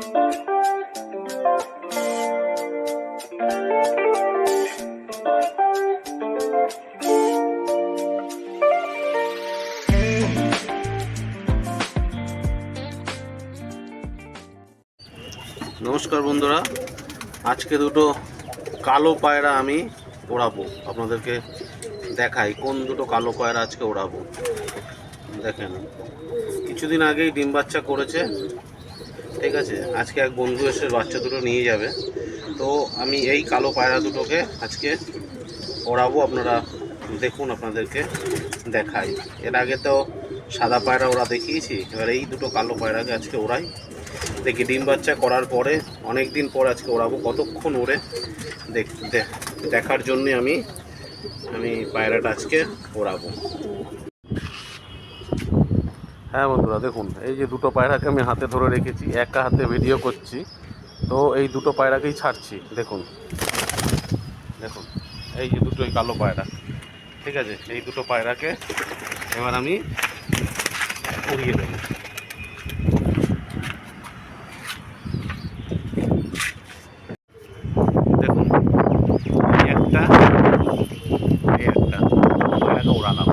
নমস্কার বন্ধুরা। আজকে দুটো কালো পায়রা আমি ওড়াবো। আপনাদেরকে দেখাই কোন দুটো কালো পায়রা আজকে ওড়াবো। দেখেন, কিছুদিন আগেই ডিম বাচ্চা করেছে। ঠিক আছে, আজকে এক বন্ধু এসে বাচ্চা দুটো নিয়ে যাবে। তো আমি এই কালো পায়রা দুটোকে আজকে ওড়াবো আপনারা দেখুন, আপনাদেরকে দেখাই। এর আগে তো সাদা পায়রা ওরা দেখিয়েছি, এবার এই দুটো কালো পায়রাকে আজকে ওড়াই দেখি। ডিম বাচ্চা করার পরে অনেক দিন পর আজকে ওড়াবো, কতক্ষণ ওড়ে দেখার জন্যে আমি আমি পায়রাটা আজকে ওড়াবো। হ্যাঁ বন্ধুরা, দেখুন, এই যে দুটো পায়রাকে আমি হাতে ধরে রেখেছি, একা হাতে ভিডিও করছি, তো এই দুটো পায়রাকেই ছাড়ছি, দেখুন। দেখুন, এই যে দুটো এই কালো পায়রা, ঠিক আছে? এই দুটো পায়রাকে এবার আমি উড়িয়ে দেবো দেখুন এই একটা এই একটা পায়রাকে উড়ালাম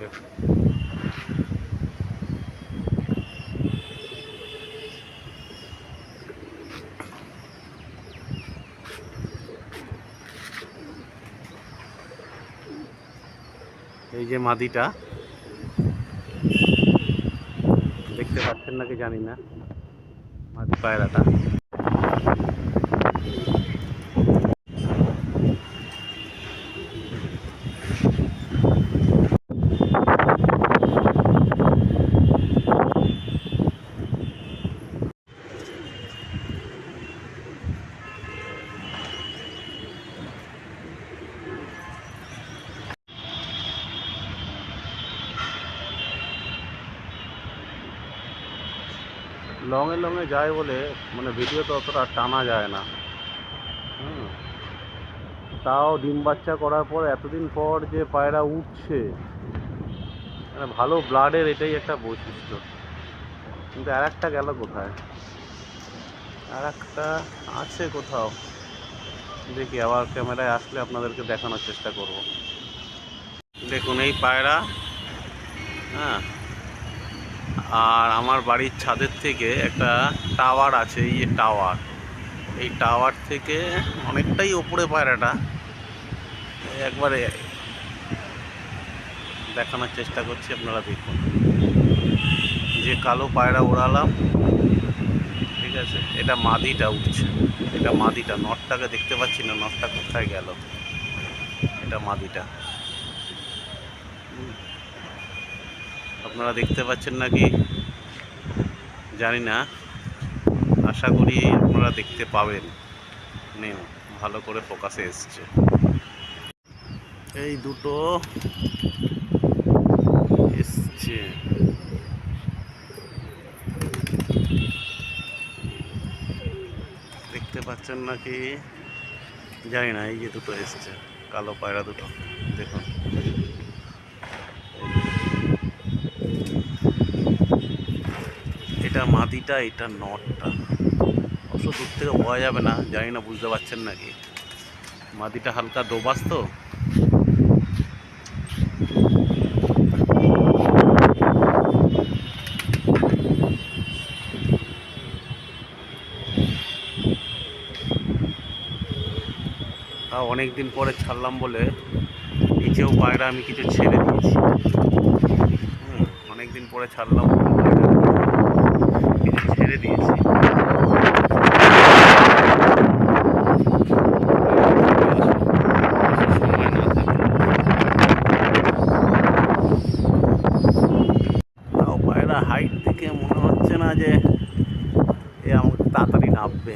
দেখুন এই যে মাদিটা। দেখতে পাচ্ছেন নাকি জানি না। মাদি পায়রাটা। লংয়ে লংয়ে যায় বলে মানে ভিডিওতে অতটা টানা যায় না। তাও ডিম বাচ্চা করার পর, এতদিন পর যে পায়রা উঠছে মানে ভালো ব্লাডের এটাই একটা বৈশিষ্ট্য। কিন্তু আর একটা গেল কোথায়? আর একটা আছে কোথাও। দেখি, আবার ক্যামেরায় আসলে আপনাদেরকে দেখানোর চেষ্টা করব। দেখুন, এই পায়রা হ্যাঁ আর আমার বাড়ির ছাদের থেকে একটা টাওয়ার আছে, এই টাওয়ার। এই টাওয়ার থেকে অনেকটাই ওপরে পায়রাটা। একবারে দেখানোর চেষ্টা করছি, আপনারা দেখুন। যে কালো পায়রা ওড়ালাম, ঠিক আছে? এটা মাদিটা উঠছে। এটা মাদিটা, নটটাকে দেখতে পাচ্ছি না, নটটা কোথায় গেল? এটা মাদিটা। আপনারা দেখতে পাচ্ছেন নাকি? জানি না। আশা করি আপনারা দেখতে পাবেন। নেন ভালো করে ফোকাসে এসছে। এই দুটো এসছে। দেখতে পাচ্ছেন নাকি? জানি না, এই যে দুটো এসছে। কালো পায়রা দুটো। দেখুন। এটা মাদিটা এটা নটটা। অবশ্য দূর থেকে বোঝা যাবে না, জানি না, বুঝতে পারছেন নাকি? মাদিটা হালকা দোবাস তো। অনেক দিন পরে ছাড়লাম বলে নিচেও পায়রা আমি কিছু ছেড়ে দিয়েছি। অনেক দিন পরে ছাড়লাম ছেড়ে দিয়েছি। হাইট থেকে মনে হচ্ছে না যে এ আমাকে তাড়াতাড়ি নামবে।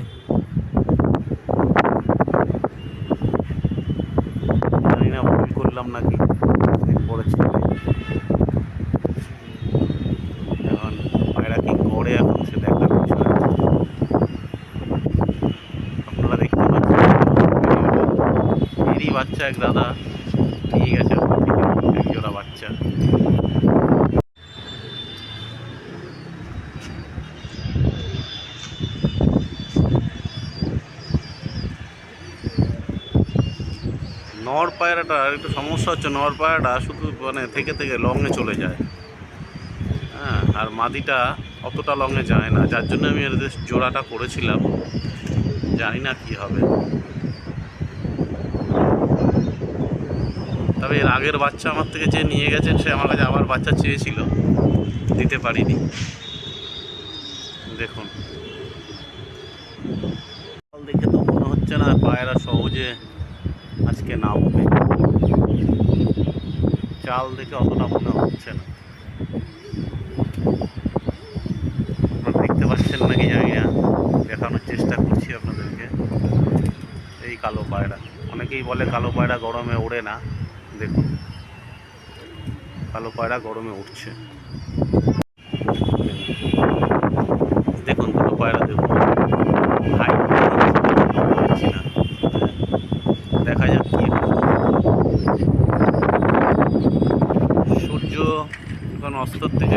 জানি না, ভুল করলাম নাকি পরে ছেড়ে এখন পায়রা কি করে এখন সে দেখার বিষয় আপনারা দেখতে পাচ্ছেন বাচ্চা এক দাদা। গেছে ওখান এক জোড়া বাচ্চা। নর পায়রাটার একটু সমস্যা হচ্ছে নর পায়রাটা শুধু মানে থেকে থেকে লংয়ে চলে যায়। হ্যাঁ আর মাদিটা অতটা লংয়ে যায় না। যার জন্য আমি এদের জোড়াটা করেছিলাম। জানি না কি হবে। তবে এর আগের বাচ্চা আমার থেকে যে নিয়ে গেছেন সে আমার কাছে আবার বাচ্চা চেয়েছিল। দিতে পারিনি। দেখুন। দেখে তো মনে হচ্ছে না পায়রা সহজে আজকে নামবে চাল দেখে অতটা মনে হচ্ছে না। দেখতে পাচ্ছেন নাকি জানি না। দেখানোর চেষ্টা করছি আপনাদেরকে। এই কালো পায়রা। অনেকেই বলে কালো পায়রা গরমে ওড়ে না। দেখুন। কালো পায়রা গরমে উঠছে। দেখুন দুটো পায়রা দেখুন। দেখা যাক কি সূর্য এখন অস্তর থেকে